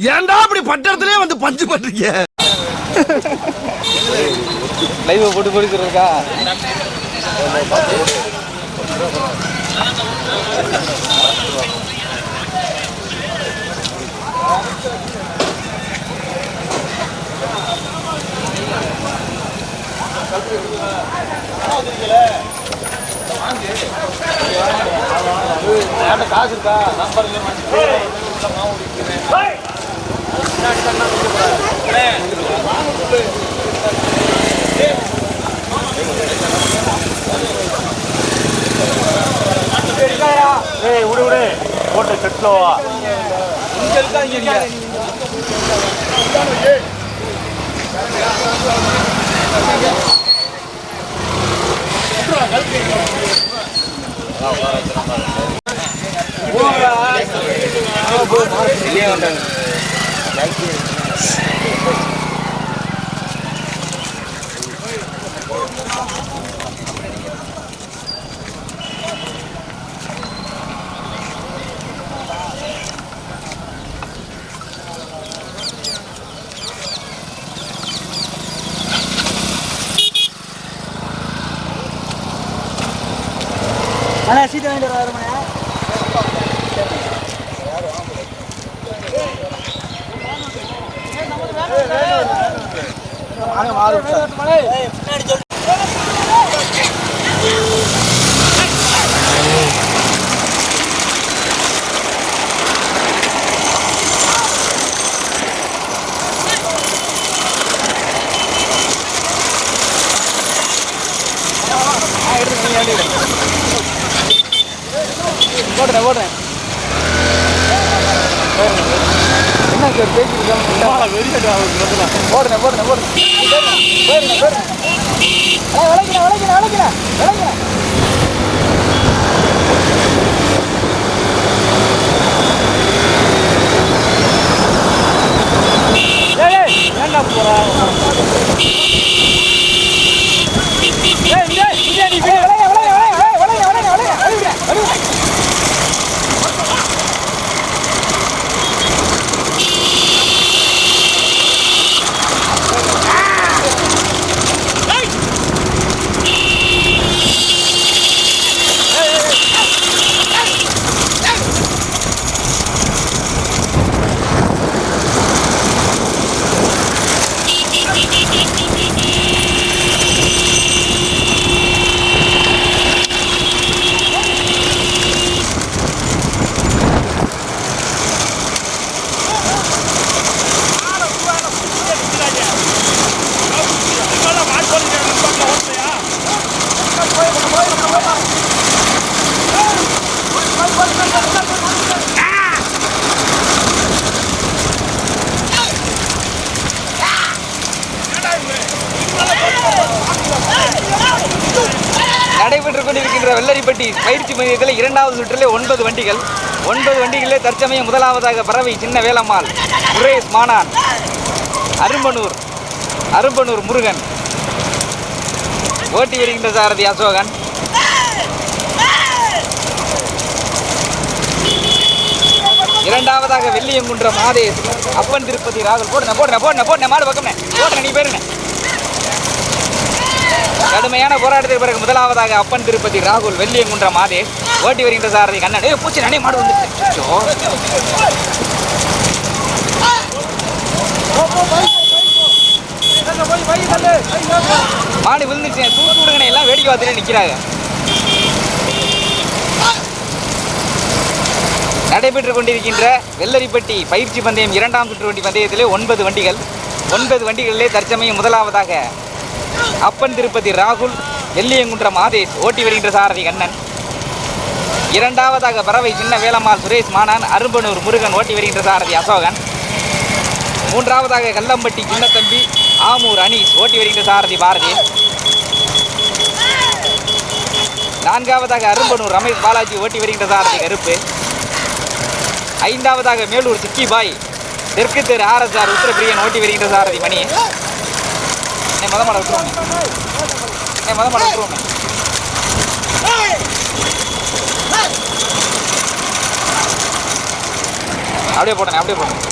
ஏன்டா அப்படி பட்டத்திலே வந்து பஞ்சு பண்றீங்க? லைவ் போட்டு போட்டுருக்கா காசு இருக்கா? நம்பர் ஏய். விடு விடு. போட்டு கட்லோவா இங்க இருக்காங்க இங்க வெளியே வந்தாங்க அண்ணா சீட்டு வாங்கிட்டு வர மணி மாறி நடைபெற்றுக் கொண்டிருக்கின்ற வெள்ளரிப்பட்டி பயிற்சி மையத்தில் இரண்டாவது சுற்றிலே ஒன்பது வண்டிகள். ஒன்பது வண்டிகளிலே தற்சமயம் முதலாவதாக பறவை சின்ன வேலம்மாள் சுரேஷ் மானான் அரும்பனூர் அரும்பனூர் முருகன். ஓட்டி வருகின்ற சாரதி அசோகன். இரண்டாவதாக வெள்ளியங்குன்ற மாதே அப்பன் திருப்பதி ராகுல் போடுன போடுன போடுன போடுன மாடு பக்கம்னே போடுன நீ பேருங்க கடுமையான போராட்டத்திற்கு பிறகு முதலாவதாக அப்பன் திருப்பதி ராகுல் வெள்ளியங்குன்ற மாதே ஓட்டி வருகின்ற சாரதி கண்ணன் ஏ பூச்சி நனே மாடு வந்துச்சு மாடு விழுந்துச்சு தூக்கி விடுங்கண்ணே எல்லாம் வேடிக்கை பார்த்துட்டு நிற்கிறாங்க நடைபெற்றுக் கொண்டிருக்கின்ற வெள்ளரிப்பட்டி பயிற்சி பந்தயம் இரண்டாம் சுற்று வண்டி பந்தயத்திலே ஒன்பது வண்டிகள். ஒன்பது வண்டிகளிலே தற்சமயம் முதலாவதாக அப்பன் திருப்பதி ராகுல் வெள்ளியங்குன்றம் ஆதேஷ் ஓட்டி வருகின்ற சாரதி கண்ணன். இரண்டாவதாக பறவை சின்ன வேலம்மாள் சுரேஷ் மானான் அரும்பனூர் முருகன் ஓட்டி வருகின்ற சாரதி அசோகன். மூன்றாவதாக கல்லம்பட்டி சின்னத்தம்பி ஆமூர் அனீஸ் ஓட்டி வருகின்ற சாரதி பாரதி. நான்காவதாக அரும்பனூர் ரமேஷ் பாலாஜி ஓட்டி வருகின்ற சாரதி கருப்பு. ஐந்தாவதாக மேலூர் சிக்கி பாய். தெற்கு தெரு ஆர்எஸ்ஆர் உத்தரப்பிரியன் ஓட்டி வருகின்ற சாரதி மணி. என் மத மாட விட்டுருவோம். என் மத மாட விட்டுருவோம். அப்படியே போட்டேன் அப்படியே போட்டேன்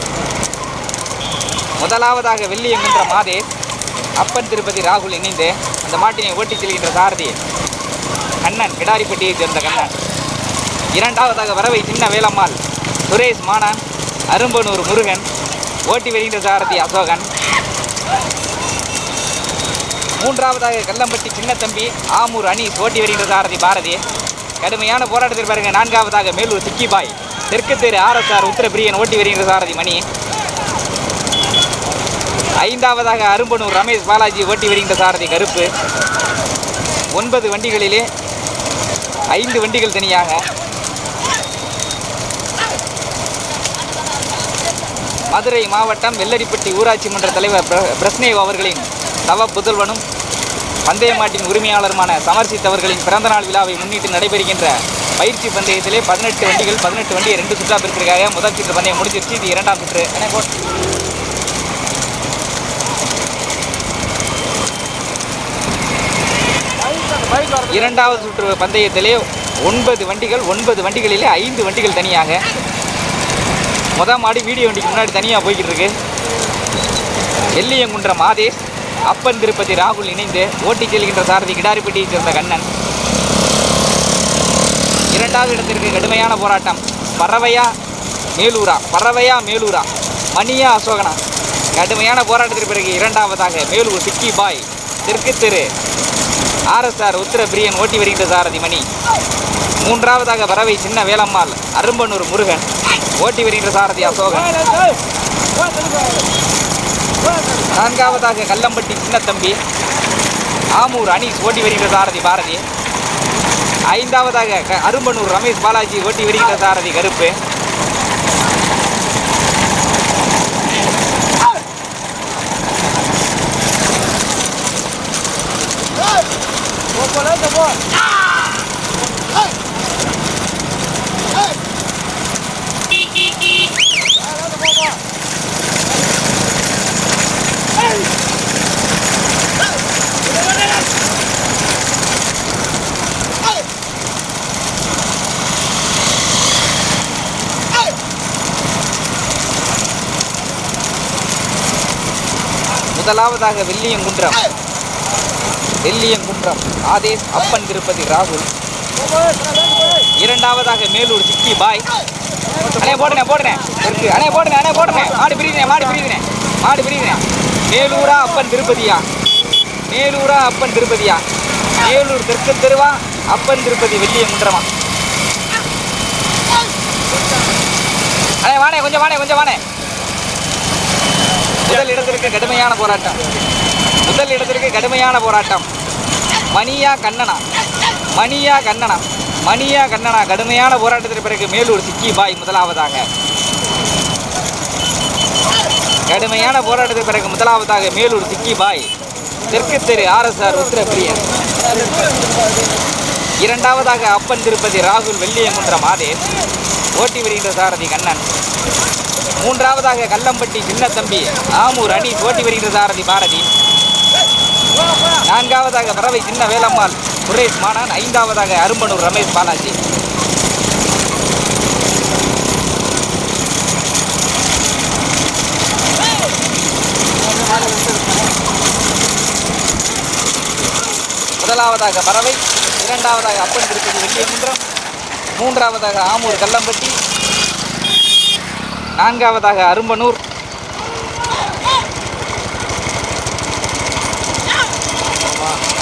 முதலாவதாக வெள்ளியங்குன்ற மாதேஷ் அப்பன் திருப்பதி ராகுல் இணைந்து அந்த மாட்டினை ஓட்டிச் செல்கின்ற சாரதி கண்ணன் கிடாரிப்பட்டியைச் சேர்ந்த கண்ணன். இரண்டாவதாக வரவை சின்ன வேலம்மாள் சுரேஷ் மானன் அரும்பனூர் முருகன் ஓட்டி வருகின்ற சாரதி அசோகன். மூன்றாவதாக கல்லம்பட்டி சின்னத்தம்பி ஆமூர் அனீஸ் ஓட்டி வருகின்ற சாரதி பாரதி. கடுமையான போராட்டத்தில் பாருங்க நான்காவதாக மேலூர் சிக்கிபாய். தெற்கு தெரு ஆர்எஸ்ஆர் உத்தரப்பிரியன் ஓட்டி வருகின்ற சாரதி மணி. ஐந்தாவதாக அரும்பனூர் ரமேஷ் பாலாஜி ஓட்டி வருகின்ற சாரதி கருப்பு. ஒன்பது வண்டிகளிலே ஐந்து வண்டிகள் தனியாக. மதுரை மாவட்டம் வெள்ளடிப்பட்டி ஊராட்சி மன்ற தலைவர் பிர- பிரஸ்னேவ் அவர்களின் தவ புதல்வனும் பந்தய மாட்டின் உரிமையாளருமான சமர்சித் அவர்களின் பிறந்தநாள் விழாவை முன்னிட்டு நடைபெறுகின்ற பயிற்சி பந்தயத்திலே பதினெட்டு வண்டிகள் பதினெட்டு வண்டியை ரெண்டு சுற்றா பிரிக்கிறதுக்காக முதல் சுற்று பந்தயம் முடிஞ்சிருச்சு. இது இரண்டாம் சுற்று. இரண்டாவது சுற்று பந்தயத்திலே ஒன்பது வண்டிகள் ஒன்பது வண்டிகளிலே ஐந்து வண்டிகள் தனியாக. மொதல் மாடி வீடியோ வண்டிக்கு முன்னாடி தனியாக போய்கிட்டு இருக்கு. எல்லியங்குன்ற மாதேஷ் அப்பன் திருப்பதி ராகுல் இணைந்து ஓட்டி செல்கின்ற சாரதி கிடாரிப்பட்டியைச் சேர்ந்த கண்ணன். இரண்டாவது இடத்திற்கு கடுமையான போராட்டம். பறவையா மேலூரா பறவையா மேலூரா மணியா அசோகனா. கடுமையான போராட்டத்திற்கு பிறகு இரண்டாவதாக மேலூர் சிக்கி பாய் தெற்கு தெரு. ஆர்எஸ்ஆர் உத்தர பிரியன் ஓட்டி வருகின்ற சாரதி மணி. மூன்றாவதாக பறவை சின்ன வேலம்மாள் அரும்பனூர் முருகன். ஓட்டி வருகின்ற சாரதி அசோகன். நான்காவதாக கல்லம்பட்டி சின்னத்தம்பி. ஆமூர் அனீஸ் ஓட்டி வருகின்ற சாரதி பாரதி. ஐந்தாவதாக க- அரும்பனூர் ரமேஷ் பாலாஜி ஓட்டி வருகின்ற சாரதி கருப்பு. முதலாவதாக வெள்ளியங்குன்றம். வெள்ளியங்குன்றம். ஆதேஷ் அப்பன் திருப்பதி ராகுல். இரண்டாவதாக மேலூர் சிக்கி பாய். அண்ணே போடுனே போடுனே இருக்கு. அண்ணே போடுங்க அண்ணே போடுனே மாடு பிரியுதுனே மாடு பிரியுதுனே மாடு பிரியுதுனே மேலூரா அப்பன் திருப்பதியா? மேலூரா அப்பன் திருப்பதியா? மேலூர் தெற்கு தெருவா? அப்பன் திருப்பதி வெள்ளியங்குன்றமா? அண்ணே வாணே கொஞ்சம் வாணே கொஞ்சம் வாணே முதல் இடத்திற்கு கடுமையான போராட்டம். முதல் இடத்திற்கு கடுமையான போராட்டம். மணியா கண்ணனா. மணியா கண்ணனா. மணியா கண்ணனா கடுமையான போராட்டத்திற்கு பிறகு மேலூர் சிக்கி பாய் முதலாவதாக. கடுமையான போராட்டத்திற்கு பிறகு முதலாவதாக மேலூர் சிக்கி பாய். தெற்கு தெரு ஆர்எஸ்ஆர் உத்தரப்பிரியன் இரண்டாவதாக அப்பன் திருப்பதி ராகுல் வெள்ளியங்குன்ற மாதேஷ் ஓட்டி வருகின்ற சாரதி கண்ணன். மூன்றாவதாக கல்லம்பட்டி சின்னத்தம்பி ஆமூர் அணி போட்டி வருகிறது ஆரதி பாரதி. நான்காவதாக பறவை சின்ன வேலம்மாள் சுரேஷ் மானான். ஐந்தாவதாக அரும்பனூர் ரமேஷ் பாலாஜி. முதலாவதாக பறவை இரண்டாவதாக அப்பன் திருப்பதி வெள்ளியகுன்றம் மூன்றாவதாக ஆமூர் கல்லம்பட்டி நான்காவதாக அரும்பனூர்.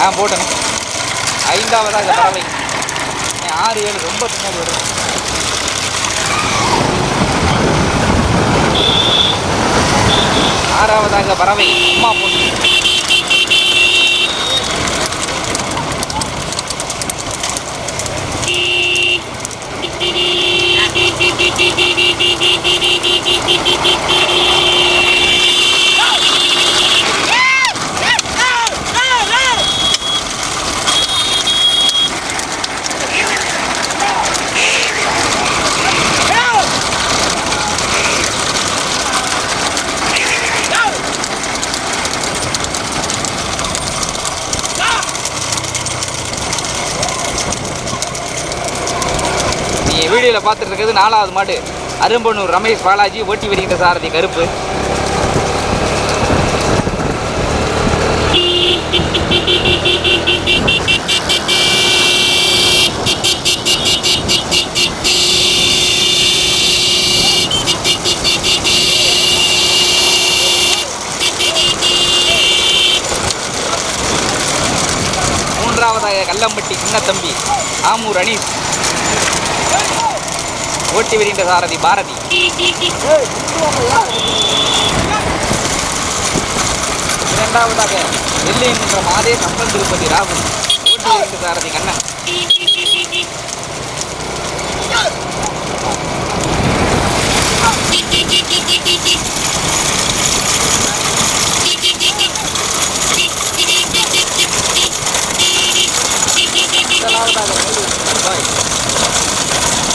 ஆ போட்டேன். ஐந்தாவதாக பறவை. ஆறு ஏழு ரொம்ப பின்னாடி வரும். ஆறாவதாக பறவை. அம்மா பொண்ணு இருக்கிறது நாலாவது மாடு அரும்பனூர் ரமேஷ் பாலாஜி ஓட்டி வருகின்ற சாரதி கருப்பு. மூன்றாவதாக கல்லம்பட்டி சின்னத்தம்பி ஆமூர் அனீஸ் ஓட்டி விரிந்த சாரதி பாரதி. இரண்டாவதாக வெள்ளையங்குன்ற மாதே சம்பன் திருப்பதி ராகுல். ஓட்டி விரிந்த சாரதி கண்ணன்.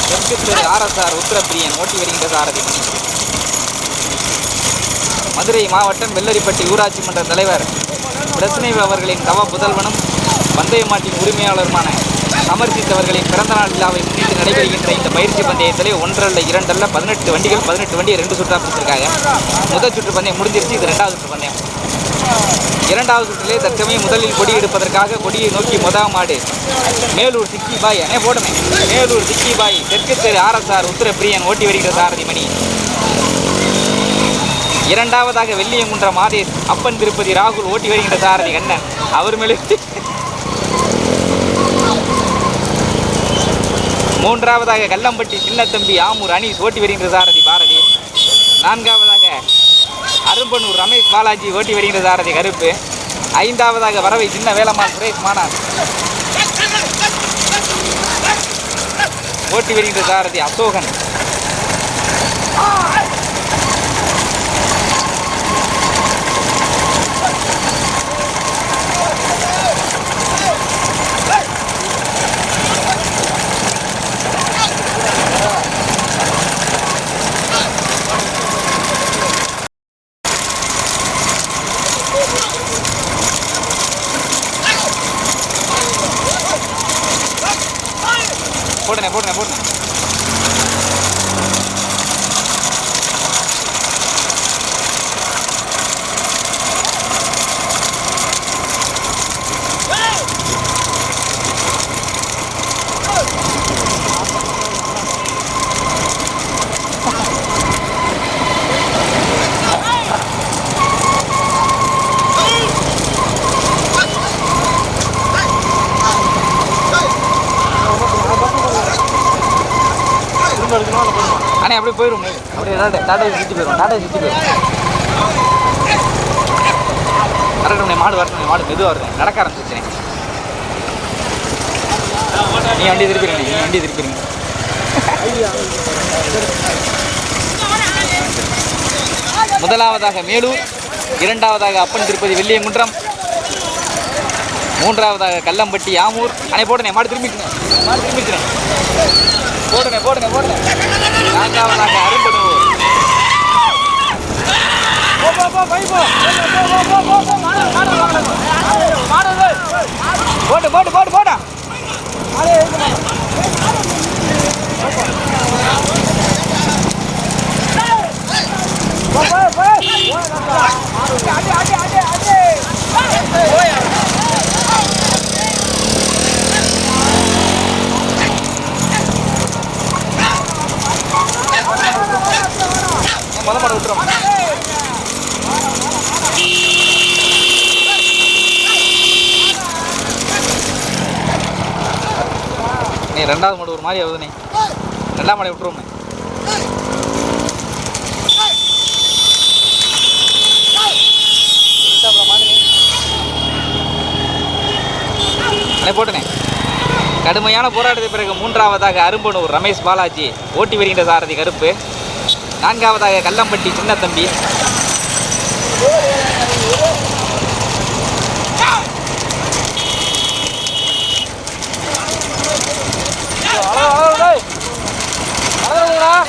தெற்கு ஆர்எஸ்ஆர் உத்தரப்பிரியன் ஓட்டி வருகின்ற சாரதி. மதுரை மாவட்டம் வெள்ளரிப்பட்டி ஊராட்சி மன்ற தலைவர் பிரஸ்னேவ் அவர்களின் தவ புதல்வனும் பந்தய மாட்டின் உரிமையாளருமான சமர்ப்பித்தவர்களின் பிறந்தநாள் விழாவை முன்னிட்டு நடைபெறுகின்ற இந்த பயிற்சி பந்தயத்திலே ஒன்றல்ல இரண்டல்ல பதினெட்டு வண்டிகள் பதினெட்டு வண்டியை ரெண்டு சுற்றாக பிடிச்சிருக்காங்க. முதல் சுற்று பந்தயம் முடிஞ்சிருச்சு இது ரெண்டாவது சுற்று பந்தயம். இரண்டாவது சுற்றிலே தற்சமயம் முதலில் கொடி எடுப்பதற்காக கொடியை நோக்கி முதல் மாடு மேலூர் சிக்கி பாய் அனே போடுமே மேலூர் சிக்கி பாய் தெற்கு தெரு ஆர்எஸ்ஆர் உத்தரப்பிரியன் ஓட்டி வருகிற சாரதி மணி இரண்டாவதாக வெள்ளியங்குன்ற மாதேஷ் அப்பன் திருப்பதி ராகுல் ஓட்டி வருகின்ற சாரதி கண்ணன். அவர் மேலே மூன்றாவதாக கல்லம்பட்டி சின்னத்தம்பி ஆமூர் அனீஸ் ஓட்டி வருகின்ற சாரதி பாரதி. நான்காவதாக அரும்பனூர் ரமேஷ் பாலாஜி ஓட்டி வருகின்ற சாரதி கருப்பு. ஐந்தாவதாக வரவை சின்ன வேலம்மாள் சுரேஷ் மானார். ஓட்டி வருகின்ற சாரதி அசோகன் போடுனே போடுனே போடுனே அண்ணே அப்படியே போயிடும் அப்படியே டாடா சுற்றி போயிடும் டாடா சுற்றி போயிடும் வரட்டும் மாடு வரட்டும் மாடு மெதுவாக இருக்கும் நடக்க ஆரம்பிச்சிருச்சேன் நீ வண்டி திருப்பிடுங்க நீ வண்டி திருப்பிடுங்க முதலாவதாக மேலூர் இரண்டாவதாக அப்பன் திருப்பதி வெள்ளியங்குன்றம் மூன்றாவதாக கல்லம்பட்டி ஆமூர் அனை போடுனே மாடு திரும்பிட்டுனே மாடு திரும்பிட்டுனே போடுனே போடுனே போடுனே நான்காவதாக அரும்படும் போட்டு போட்டு போட்டு போடா முத மாட விட்டுறோம் நீ ரெண்டாவது மாடு ஒரு மாதிரி ஆகுது நீ. ரெண்டாம் மாடை விட்டுருவோம் போட்டுனே கடுமையான போராட்டத்திற்கு பிறகு மூன்றாவதாக அரும்பனூர் ரமேஷ் பாலாஜி ஓட்டி வருகின்ற சாரதி கருப்பு. நான்காவதாக கல்லம்பட்டி சின்னத்தம்பி. போடா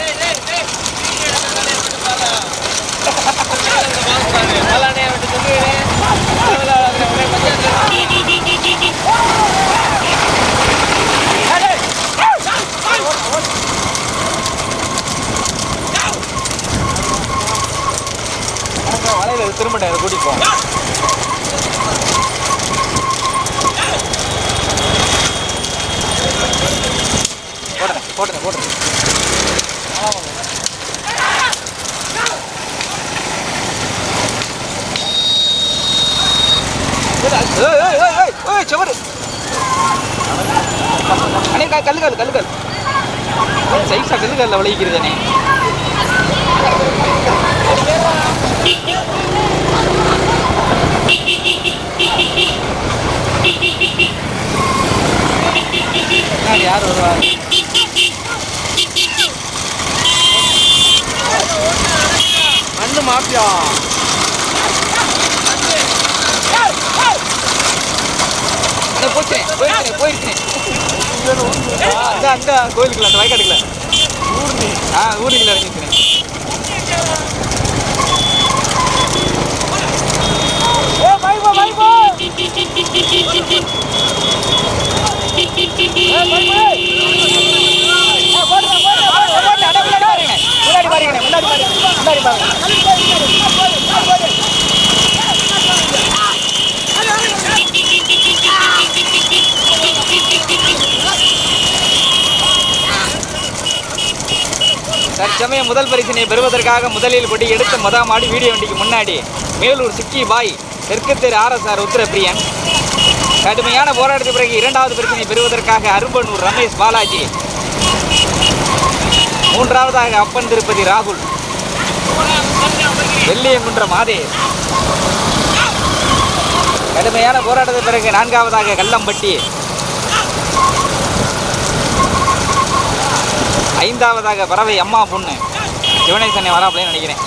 திரும்ப டயர் கூட்டிப்போம் போடுறேன் போடுறேன் போடுறேன். அண்ணே, கல்லுக்கல் கல்லுக்கல் சைஸா கல்லுக்கல்ல கல்ல விளைவிக்கிறது அண்ணே யார் வருவா? மண்ணு மாப்பியா ஆ, அந்த அந்த கோயிலுக்குள்ள அந்த வயக்காட்டுக்குள்ள. ஆ ஊருக்குள்ள இறங்கிச்சுண்ணே முன்னாடி பாருங்க முன்னாடி பாருங்க. முன்னாடி பாருங்க. தற்சமயம் முதல் பரிசினை பெறுவதற்காக முதலில் கொடி எடுத்த மொதல் மாடி வீடியோ வண்டிக்கு முன்னாடி மேலூர் சிக்கி பாய் தெற்கு தெரு ஆர்எஸ்ஆர் உத்தரப்பிரியன். கடுமையான போராட்டத்துக்கு பிறகு இரண்டாவது பரிசினை பெறுவதற்காக அரும்பனூர் ரமேஷ் பாலாஜி. மூன்றாவதாக அப்பன் திருப்பதி ராகுல். வெள்ளியங்குன்றம் மாதேஷ் கடுமையான போராட்டத்துக்கு பிறகு நான்காவதாக கல்லம்பட்டி ஐந்தாவதாக பறவை அம்மா பொண்ணு. சிவனேசனை வராப்லேன்னு நினைக்கிறேன்.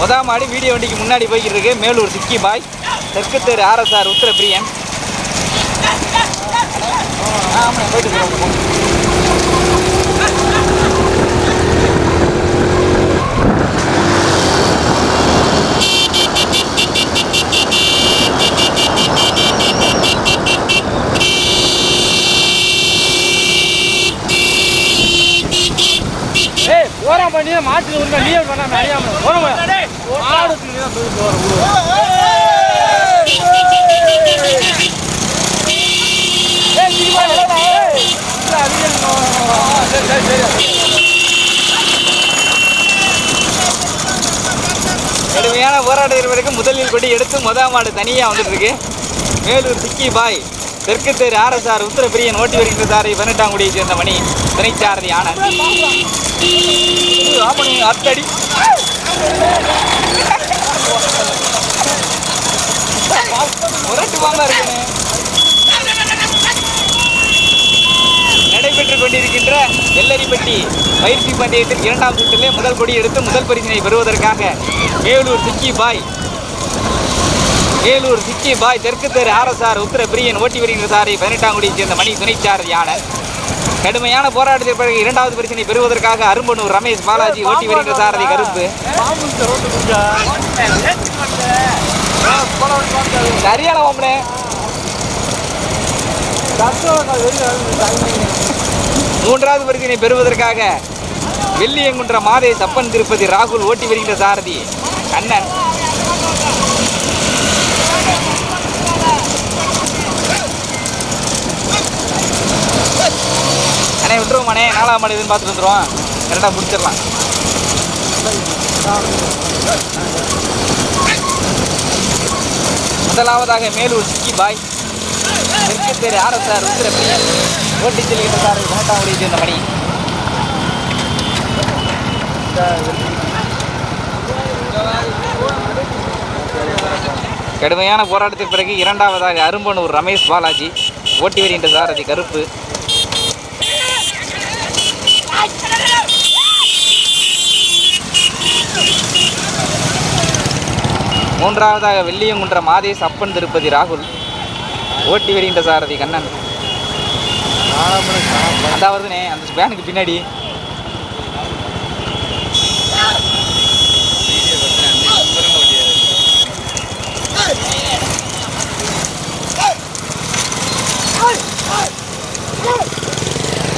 முதல் மாடி வீடியோ வண்டிக்கு முன்னாடி போய்கிட்டு இருக்கு மேலூர் சிக்கி பாய். தெற்கு தெரு ஆர்எஸ்ஆர் உத்தரப்பிரியன். ஆமாம் போயிட்டு இருக்கோம், போங்க. ஏய் போறா பண்ணி மாட்டு உங்க லீவ் பண்ண அறியாம போறோம் தான் போய் கடுமையான போராட்டத்திற்கு முதலில் கொடி எடுத்து முதல் மாடு தனியாக வந்துட்டு இருக்கு மேலூர் சிக்கி பாய் தெற்கு தெரு ஆர்எஸ்ஆர் உத்தரப்பிரியன் ஓட்டி வருகின்ற சாரை பதினெட்டாம் குடியை சேர்ந்த மணி துணைச்சாரதி ஆனந்த். ஆமாங்க அத்தடி முரட்டு வாங்க இருக்குன்னு நடைபெற்றுக் கொண்டிருக்கின்ற வெள்ளரிப்பட்டி பயிற்சி பந்தயத்தில் இரண்டாம் சுற்றிலே முதல் கொடி எடுத்து முதல் பரிசினை பெறுவதற்காக வேலூர் சிக்கி பாய். வேலூர் சிக்கி பாய் தெற்கு தெரு ஆர்எஸ்ஆர் உத்தர பிரியன் ஓட்டி வருகின்ற சாரை பதினெட்டாம் குடியைச் சேர்ந்த மணி துணைச்சாரதி யானை கடுமையான போராட்டத்திற்கு பிறகு இரண்டாவது பரிசினை பெறுவதற்காக அரும்பனூர் ரமேஷ் பாலாஜி ஓட்டி வருகின்ற சாரதி கருப்பு சரியான ஓம்பனே மூன்றாவது பரிசினை பெறுவதற்காக வெள்ளியங்குன்ற மாதே சப்பன் திருப்பதி ராகுல் ஓட்டி வருகின்ற சாரதி. கண்ணன் அண்ணே விட்டுருவோம் அண்ணே. நாலாம் மாடு இதுன்னு பார்த்துட்டு வந்துடுவோம் கரெக்டாக முடிச்சிடலாம். முதலாவதாக மேலூர் சிக்கி பாய். தெற்கு தெரு ஆர்எஸ்ஆர் உத்திரப்பிரியன் ஓட்டி செல்கின்ற சார் பதினெட்டாம் வழியை சேர்ந்த மணி. கடுமையான போராட்டத்திற்கு பிறகு இரண்டாவதாக அரும்பனூர் ரமேஷ் பாலாஜி. ஓட்டி வருகின்ற சாரதி கருப்பு. மூன்றாவதாக வெள்ளியும் வெள்ளியங்குன்ற மாதேஷ் அப்பன் திருப்பதி ராகுல். ஓட்டி வருகின்ற சாரதி கண்ணன். அதாவதுனே அந்த வேனுக்கு பின்னாடி.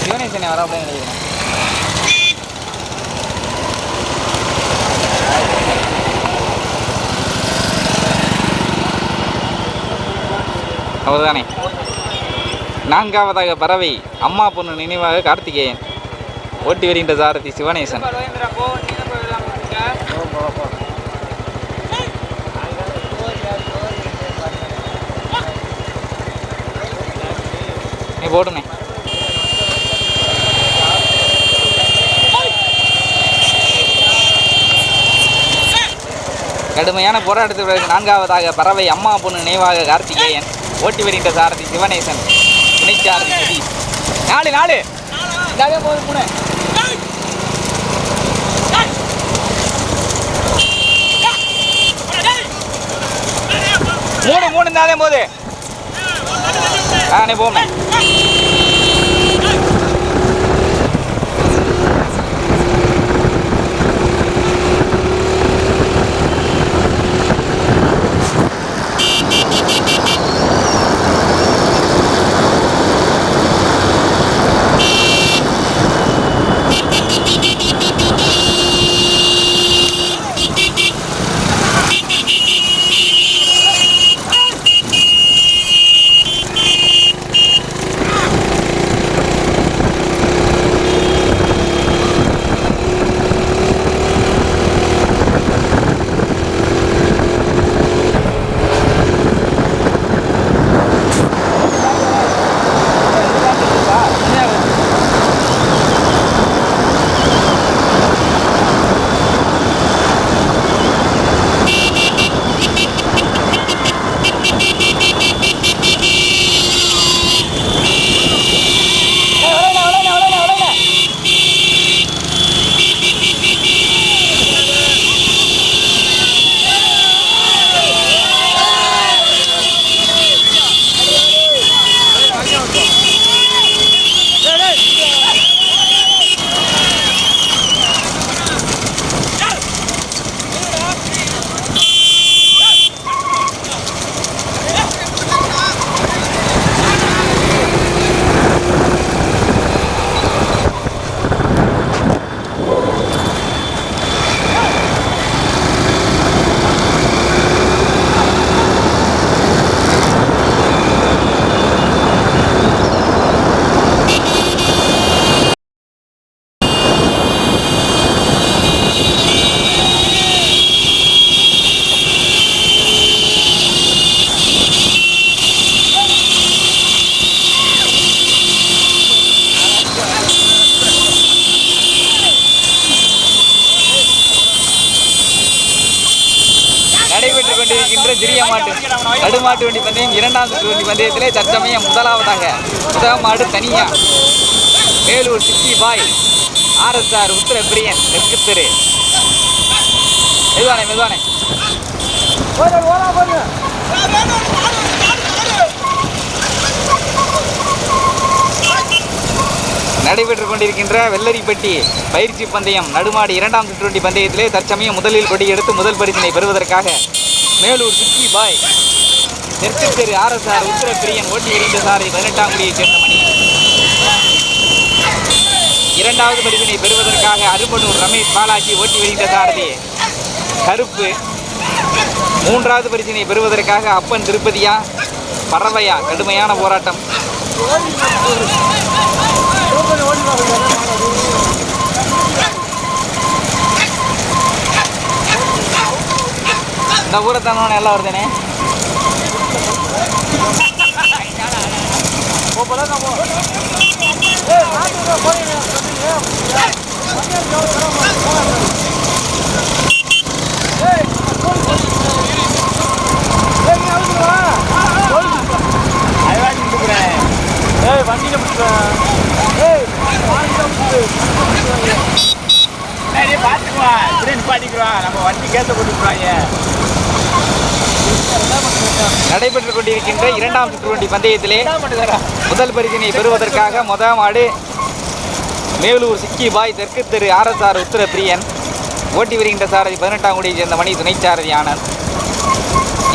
சிவனேசனை வராப்படன்னு நினைக்கிறேன். அவர்தானே. நான்காவதாக பறவை அம்மா பொண்ணு நினைவாக கார்த்திகேயன். ஓட்டி வருகின்ற சாரதி சிவனேசன். நீ போடுனே கடுமையான போராட்டத்தில் நான்காவதாக பறவை அம்மா பொண்ணு நினைவாக கார்த்திகேயன். ஓட்டி வருகின்ற சாரதி சிவனேசன். சாரதி சதீஷ் நாலு நாலு. இதாவே போகுது மூணு. மூணு மூணு தானே போகுது நானே போமே மாட்டு வண்டி பந்தயம் இரண்டாம் சுற்று வண்டி பந்தயத்திலே தற்சமயம் முதலாவதாக முதல் மாடு தனியா. வேலூர் சிட்டி பாய் ஆர்எஸ்ஆர் உத்தர பிரியன் தெற்கு தெரு. மெதுவானே மெதுவானே. நடைபெற்றுக் கொண்டிருக்கின்ற வெள்ளரிப்பட்டி பயிற்சி பந்தயம் நடுமாடு இரண்டாம் சுற்றுவண்டி பந்தயத்திலே தற்சமயம் முதலில் கொடியெடுத்து முதல் பரிசினை பெறுவதற்காக மேலூர் சிக்கி பாய் தெற்கு தெரு ஆர்எஸ்ஆர் உத்தர பிரியன் ஓட்டி எறிந்த சாரை பதினெட்டாம் குடியைச் சேர்ந்த மணி. இரண்டாவது பரிசினை பெறுவதற்காக அரும்பனூர் ரமேஷ் பாலாஜி ஓட்டி வருகின்ற சாரதி. கருப்பு. மூன்றாவது பரிசினை பெறுவதற்காக அப்பன் திருப்பதியா பறவையா கடுமையான போராட்டம். இந்த ஊரை தானே எல்லாம் வருதுனே ஏய் வண்டியில பிடிச்சிருவேன் ஏய் பாத்துக்குவா. இப்படியே நிப்பாட்டிக்குவா. நம்ம வண்டி கேட்ட போட்டுக்குவாங்க நடைபெற்றுக் கொண்டிருக்கின்ற இரண்டாம் சுற்றுவண்டி பந்தயத்திலே முதல் பரிசினை பெறுவதற்காக முதல் மாடு மேலூர் சிக்கி பாய் தெற்கு தெரு ஆர்எஸ்ஆர் உத்தர பிரியன் ஓட்டி வருகின்ற சாரதி பதினெட்டாம் குடியைச் சேர்ந்த மணி துணைச்சாரதி ஆனந்த்.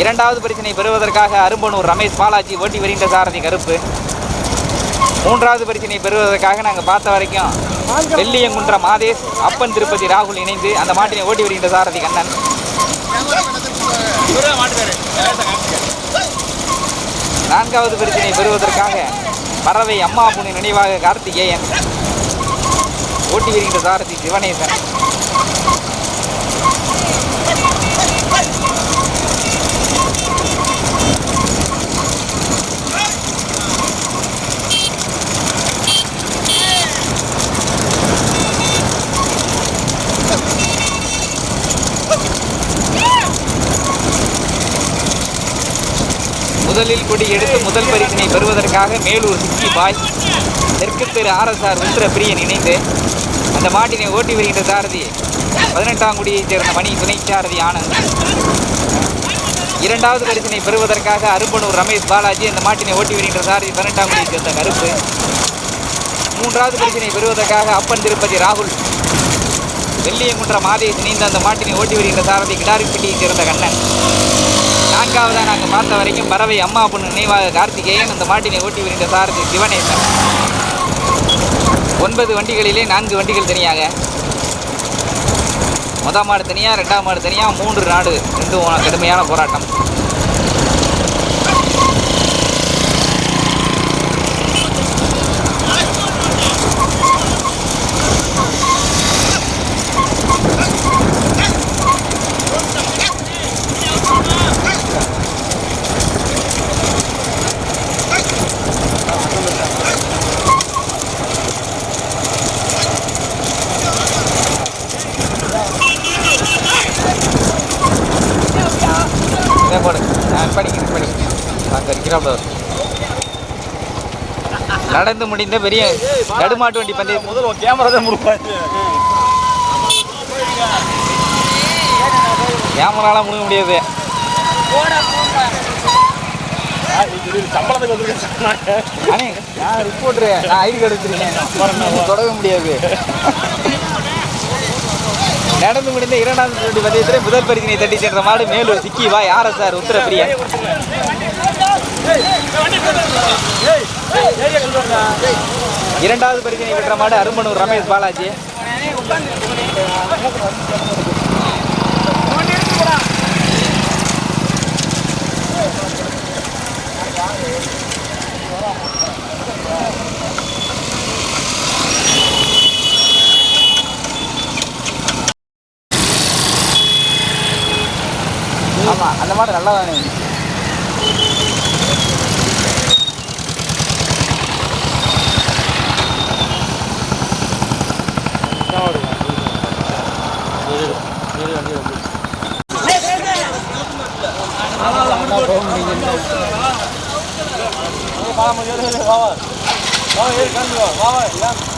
இரண்டாவது பரிசினை பெறுவதற்காக அரும்பனூர் ரமேஷ் பாலாஜி ஓட்டி வருகின்ற சாரதி கருப்பு. மூன்றாவது பரிசினை பெறுவதற்காக நாங்கள் பார்த்த வரைக்கும் வெள்ளியங்குன்ற மாதேஷ் அப்பன் திருப்பதி ராகுல் இணைந்து அந்த மாட்டினை ஓட்டி வருகின்ற சாரதி கண்ணன். நான்காவது பரிசினை பெறுவதற்காக பறவை அம்மா புனி நினைவாக கார்த்திகேயன் ஓட்டி வருகின்ற சாரதி சிவனேசன். முதலில் கொடி எடுத்து முதல் பரிசினை பெறுவதற்காக மேலூர் சிக்கி பாய் தெற்கு தெரு ஆர்எஸ்ஆர் உத்திர பிரியன் இணைந்து அந்த மாட்டினை ஓட்டி வருகின்ற சாரதி பதினெட்டாம் குடியைச் சேர்ந்த மணி துணை சாரதி ஆனந்த். இரண்டாவது பரிசினை பெறுவதற்காக அருப்பனூர் ரமேஷ் பாலாஜி அந்த மாட்டினை ஓட்டி வருகின்ற சாரதி பதினெட்டாம் குடியைச் சேர்ந்த கருப்பு. மூன்றாவது பரிசினை பெறுவதற்காக அப்பன் திருப்பதி ராகுல். வெள்ளியங்குன்ற மாதேஷ் இணைந்து அந்த மாட்டினை ஓட்டி வருகின்ற சாரதி கிடாரிப்பட்டியைச் சேர்ந்த கண்ணன். நான்காவதாக நாங்கள் பார்த்த வரைக்கும் பறவை அம்மா பொண்ணு நினைவாக கார்த்திகேயன் அந்த மாட்டினை ஓட்டி வருகின்ற சாரதி சிவனேசன். ஒன்பது வண்டிகளிலே நான்கு வண்டிகள் தனியாக. முதல் மாடு தனியாக ரெண்டாம் மாடு தனியாக மூன்று நாடு ரெண்டும் கடுமையான போராட்டம் இதே போடு நான் படிக்கிறேன் படிக்கிறேன் அங்கே இருக்கிறாப்ல அவர். நடந்து முடிந்த பெரிய நடுமாட்டு வண்டி பந்தயம் முதல்ல கேமரா தான் முடுப்பாச்சு கேமராலாம் முழுங்க முடியாது நான் ரிப்போர்ட்ரு நான் ஐடி கார்டு வச்சிருக்கேன் முடியாது நடந்து முடிந்த இரண்டாம் சுற்று பந்தயத்தில் முதல் பரிசினை தட்டி சென்ற மாடு மேலூர் சிக்கி வாய் ஆர்எஸ்ஆர் உத்தரப்பிரியன் இரண்டாவது பரிசினை பெற்ற மாடு அரும்பனூர் ரமேஷ் பாலாஜி. ஆமா அந்த மாடு நல்லா தானே வா வா வா வா ஏறி கண்டு வா வா வா